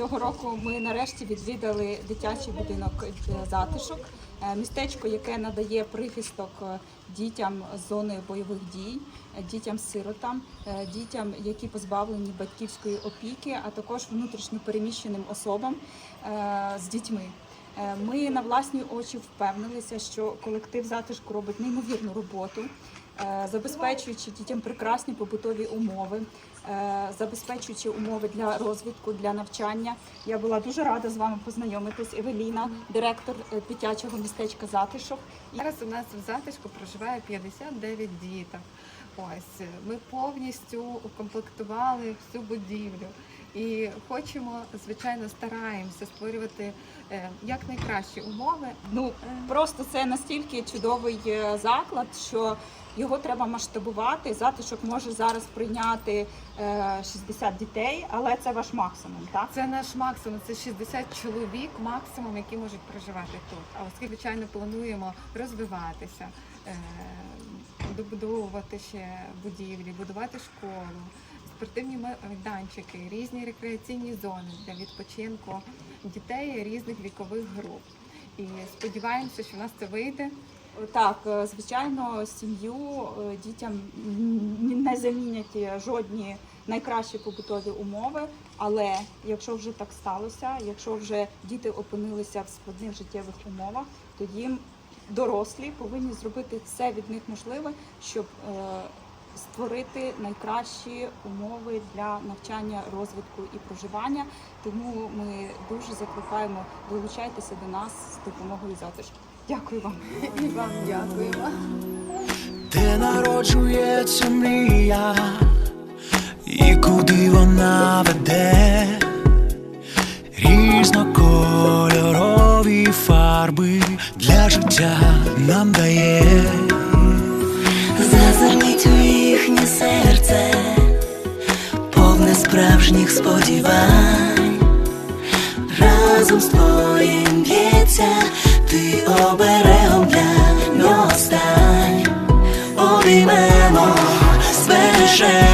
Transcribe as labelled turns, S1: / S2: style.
S1: Цього року ми нарешті відвідали дитячий будинок е, затишок, е, містечко, яке надає прихисток е, дітям з зони бойових дій, дітям-сиротам, дітям, які позбавлені батьківської опіки, а також внутрішньо переміщеним особам з дітьми. Ми на власні очі впевнилися, що колектив затишку робить неймовірну роботу, забезпечуючи дітям прекрасні побутові умови, е, забезпечуючи умови для розвитку, для навчання. Я була дуже рада з вами познайомитись. Евеліна, директор е, дитячого містечка затишок.
S2: Зараз у нас в затишку проживає 59 діток. Ось ми повністю укомплектували всю будівлю і хочемо, звичайно, стараємося створювати е, якнайкращі умови.
S1: Ну просто це настільки чудовий е, заклад, що його треба масштабувати. Затишок може зараз прийняти е, 60 дітей, але це ваш максимум, так?
S2: Це наш максимум, це 60 чоловік максимум, які можуть проживати тут. А оскільки, звичайно, плануємо розвиватися, е, добудовувати ще будівлі, будувати школу, спортивні майданчики, різні рекреаційні зони для відпочинку дітей різних вікових груп. І сподіваємося, що в нас це вийде.
S1: Так, е, звичайно, сім'ю е, дітям не замінять жодні найкращі побутові умови. Але якщо вже так сталося, якщо вже діти опинилися в складних життєвих умовах, то їм дорослі повинні зробити все від них можливе, щоб е, створити найкращі умови для навчання, розвитку і проживання. Тому ми дуже закликаємо долучайтеся до нас з допомогою затишку. Дякую вам.
S2: І вам дякуємо.
S3: Де народжується мрія, і куди вона веде, різнокольорові фарби для життя нам дає.
S4: Зазирніть у їхнє серце, повне справжніх сподівань, разом з твоїм б'ється, ти оберегом для нього стань, обіймемо, збережемо